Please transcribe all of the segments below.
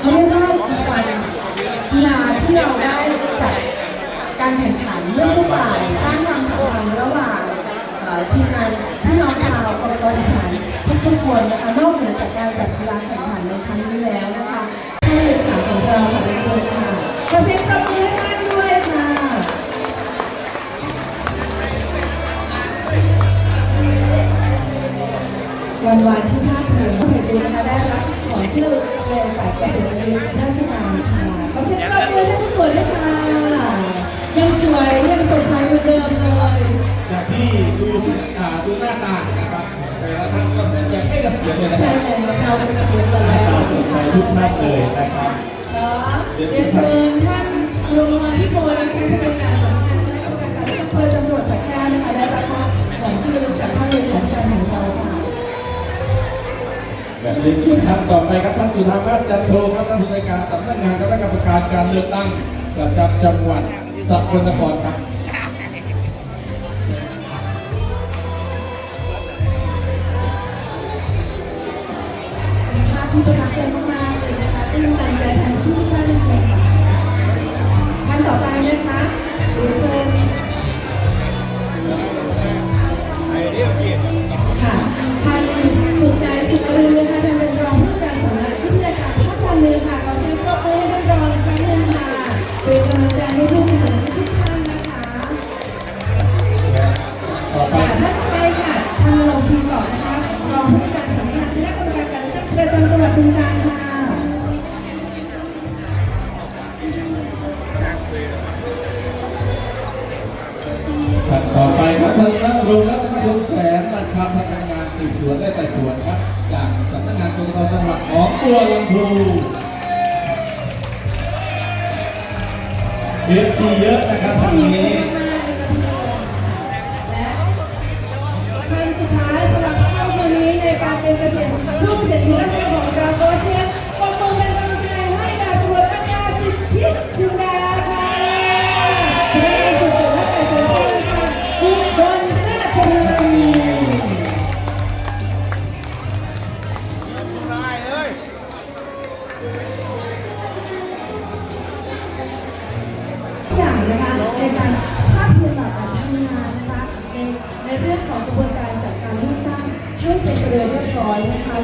เขาเรียกว่ากิจกรรมกีฬาที่เราได้จัดการแข่งขันเมื่อช่วงบ่ายสร้างความสัมพันธ์ระหว่างทีมงานพี่น้องชาวกรกตอีสานทุกๆคนนะคะนอกเหนือจากการจัดกีฬาแข่งขันในครั้งนี้แล้วนะคะท่านเลขาของเราค่ะทุกคนค่ะขอเสียงปรบมือให้ท่านด้วยค่ะวันวานที่ภาคเหนือผู้เห็นดีนะคะได้รับของที่เรา เรียนจากเกษตรอายุราชการค่ะขอเสียงปรบมือให้ผู้ตรวจด้วยค่ะ ยังสวยยังสดใสเหมือนเดิมเลยจากที่ดูสิอ่าดูหน้าตานะครับแต่ละท่านก็เหมือนยังไม่เกษียณเลยนะคใช่รับเลยเราจะเกษียณกันหน้าแล้วตาสดใสทุกท่านเลยนะครับ เนาะเรียนเชิญท่านรองนที่โพนะคะผู้บริการสำคัญคณะกรรมการการเลือกตั้งจังหวัดสระแก้วนะคะได้รับมอบของที่ระลึกจากท่านเลขาธิการของเรา ค่ะแบบเรียนชุดท่านต่อไปครับท่านจุธามาจันโทครับท่านผู้ในการสำนักงานคณะกรรมการการเลือกตั้งประจำจังหวัดสกลนครครับเป็นภาพที่ประทับใจ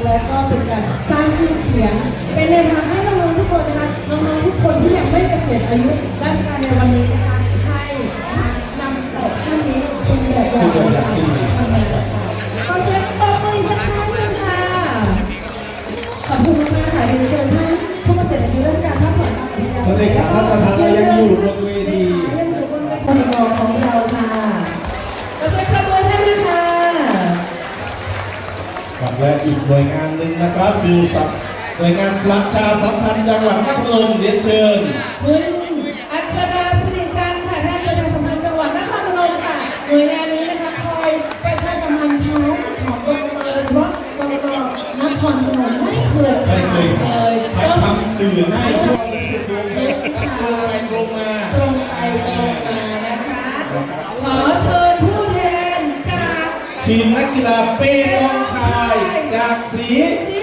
และก็เป็นการสร้างชื่อเสียง เป็นแนวทางให้น้องๆทุกคนนะคะ น้องๆทุกคนที่ยังไม่เกษียณอายุราช และอีกหน่วยงานหนึ่งนะครับคือสัมหน่วยงานประชาสัมพันธ์จังหวัดนครพนมเรียนเชิญคุณอัชราสิริจันทร์ค่ะท่านประชาสัมพันธ์จังหวัดนครพนมค่ะหน่วยงานนี้นะคะคอยประชาสัมพันธ์ภารกิจของกรกตโดยเฉพาะกรกตนครพนมไม่เคยไม่ขาดเคยเลขาดยให้ทำสื่อให้ช่วยตรงไปตรงมาตรงไปตรงมานะคะขอเชิญผู้แทนจากทีมนักกีฬาเป้ตอง ช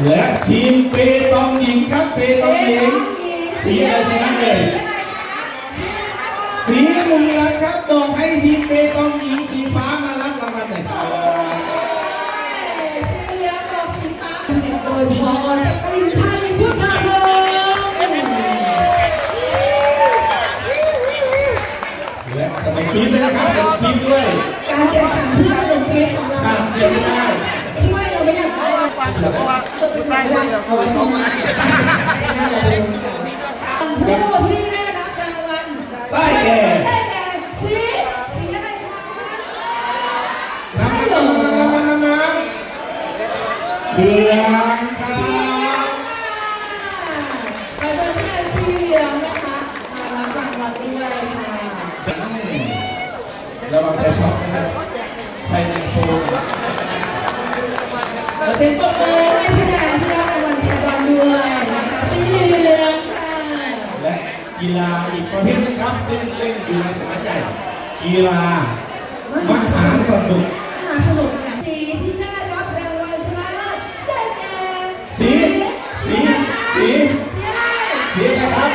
และทีมเปตองหญิงครับเปตองหญิง สีอะไรชนะเลยสีเหลืองครับบอกให้ทีมเปตองหญิงสีฟ้ามารับรางวัลหน่อยครับสีเหลืองบอกสีฟ้าโดยพอปริญชัยพุทธาพงศ์และจะไปปี๊บเลยนะครับเป็นปี๊บด้วย การแข่งขันเพื่อขนมปี๊บของเราขาดเสียไม่ได้ เพราะว่าใต้เรือเขาต้องมาผู้ที่ได้รับรางวัลได้แก่ได้แก่สีสีอะไรคะน้ำน้ำน้ำน้ำน้ำเรือ ขอเชิญปรบมือให้ผู้แทนที่รับรางวัลชายบอลด้วยนะคะสีเหลืองค่ะและกีฬาอีกประเภทหนึงครับ ซึ่งเล่นอยู่ในสนามใหญ่กีฬามหาสนุก มหาสนุกเนี่ยสีที่ได้รับรางวัลชนะเลิศได้แก่สีสีสี สีอะไรสีอะไรครับ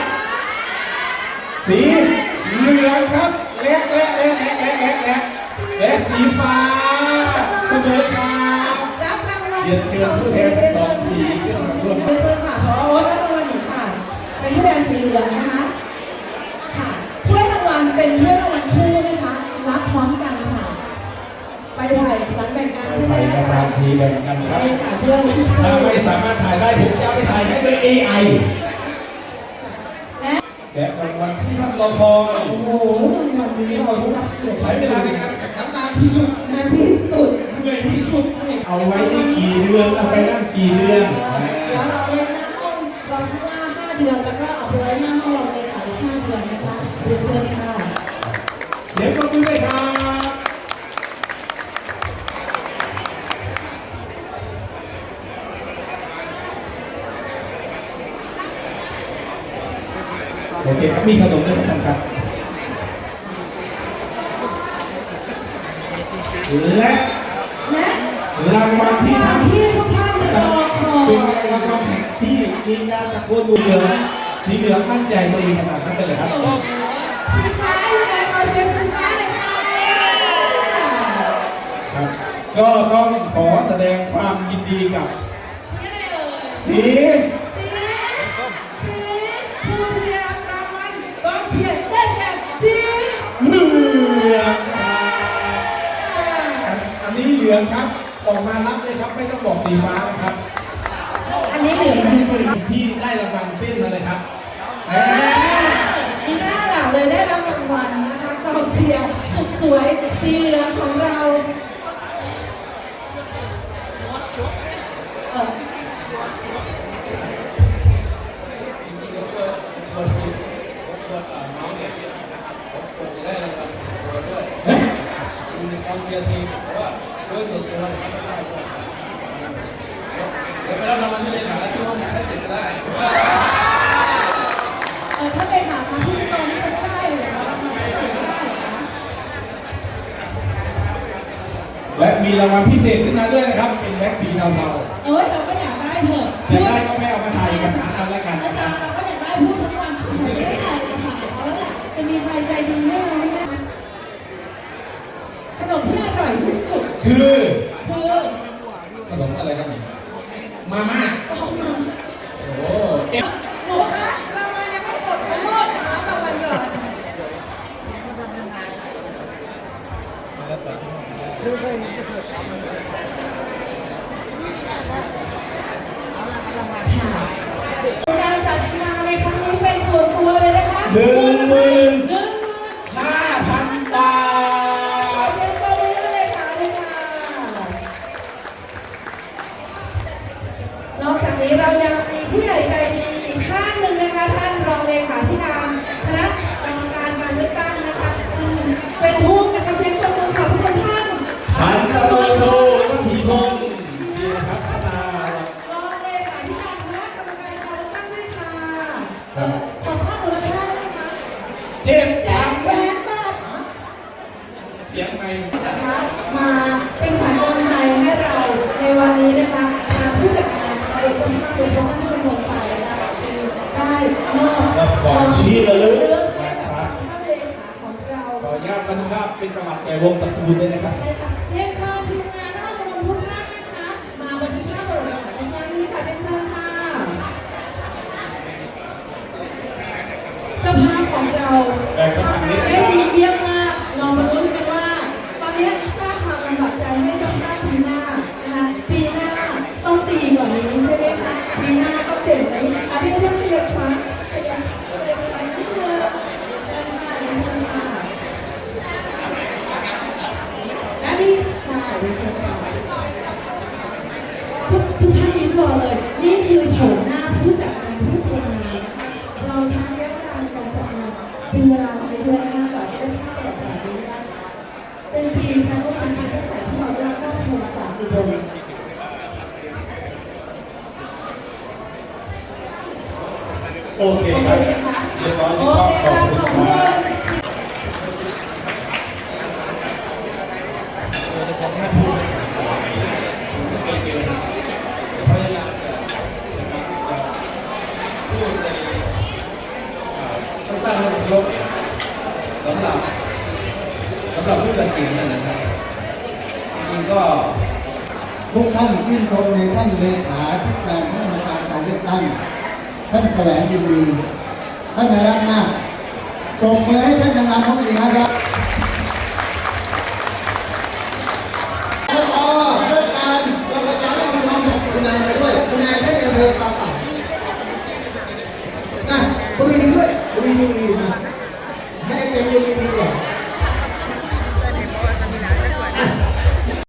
สีเหลืองครับและและและและและและและและสีฟ้าเสมอครับ รับรางวัลเรียนเชิญผู้แทนทั้งสองสีขึ้นมาร่วม เรียนเชิญค่ะขอโอ๊ตรับรางวัลหนึ่งค่ะ เป็นผู้แทนสีเหลืองนะคะ ค่ะถ้วยรางวัลเป็นถ้วยรางวัลคู่นะคะ รับพร้อมกันค่ะ ไปถ่ายเอกสารแบ่งกันใช่ไหมไปกระสานสีแบ่งกันครับ ใช่ค่ะเพื่อนถ้าไม่สามารถถ่ายได้ผมจะเอาไปถ่ายให้โดย AI และและรางวัลที่ท่านรอคอยโอ้โหรางวัลนี้เราได้รับเกียรติใช้เวลาในการแข่งขันนานที่สุด นานที่สุด เหนื่อยที่สุด เอาไว้ได้กี่เดือนเอาไปนั่งกี่เดือนเดี๋ยวเราไว้หน้าห้องเราคิดว่า5เดือนแล้วก็เอาไปไว้หน้าห้องเราเลยค่ะอีก5เดือนนะคะเรียนเชิญค่ะเสียงปรบมือด้วยครับโอเคครับมีขนมด้วยครับท่านครับและและ รางวัลที่ท่านที่ทุกท่านรอคอเป็นยรางวัลแห่งที่มีการตะโกนสีเหลืองสีเหลืองมั่นใจตัวเองขนาดนั้นเลยเหรครับสีฟ้าอยู่ไหนขอเสียงสีฟ้าหน่อยค่ะครับก็ต้องขอแสดงความยินดีกับ สีสีสีสีผู้ที่ได้รับรางวัลกองเชียร์ได้แก่สีเหลืองครับ อันนี้เหลืองครับ ออกมารับเลยครับ ไม่ต้องบอกสีฟ้านะครับ อันนี้เหลืองจริงๆที่ได้รางวัลเต้นมาเลยครับมีหน้าหลังเลยได้รับรางวัลนะคะกองเชียร์สุดสวยสีเหลืองของเราเอ่อมีความเชียร์ทีมเพราะว่าโดยส่วนตัวนะครับไม่ ได้ชอบเดี๋ยวไปรับรางวัลที่เลขาที่ห้องท่านเจ็ดก็ได้เอ่อถ้าไปหาทางพิธีกรนี่จะไม่ได้เลยเหรอคะรางวัลจะถึงไม่ได้เหรอคะและมีรางวัลพิเศษขึ้นมาด้วยนะครับ เป็นแบ็กสีเทาเอ้ยเราก็อยากได้เถอะๆอยากได้ก็ไปเอามาถ่ายเอกสารเอาแล้วกันอานะคจารับ รย์เราก็อยากได้พูดทั้งวันถึงไม่ได้ถ่ายเอกสารเอาแล้วแหละจะมีใครใจดีให้เราไม่ได้ขนมที่อร่อยที่สุด คือคือขนมอะไรครับนี่มาม่าของมันโอ้เอ็มหนูคะรางวัลยังไม่หมดขอโทษค่ะรางวัลก่อนการจัดกีฬาในครั้งนี้เป็นส่วนตัวเลยนะคะ หนึ่ง ผู้ใหญ่ใจ Ego tá o dentro. โอเคครับเคครียบร้อยที่ชอบคขอบค่ะคุณมากสั้นๆให้มันครบสำหรับสำหรับผู้เกษียณนะนะครับจริงก็ทุกท่านชื่นชมในท่านเลขาธิการคณะกรรมการการเลือกตั้งานแสวงยินดีท่านน่ารักมากปรบมือให้ท่านนำเข้าไปดีครับ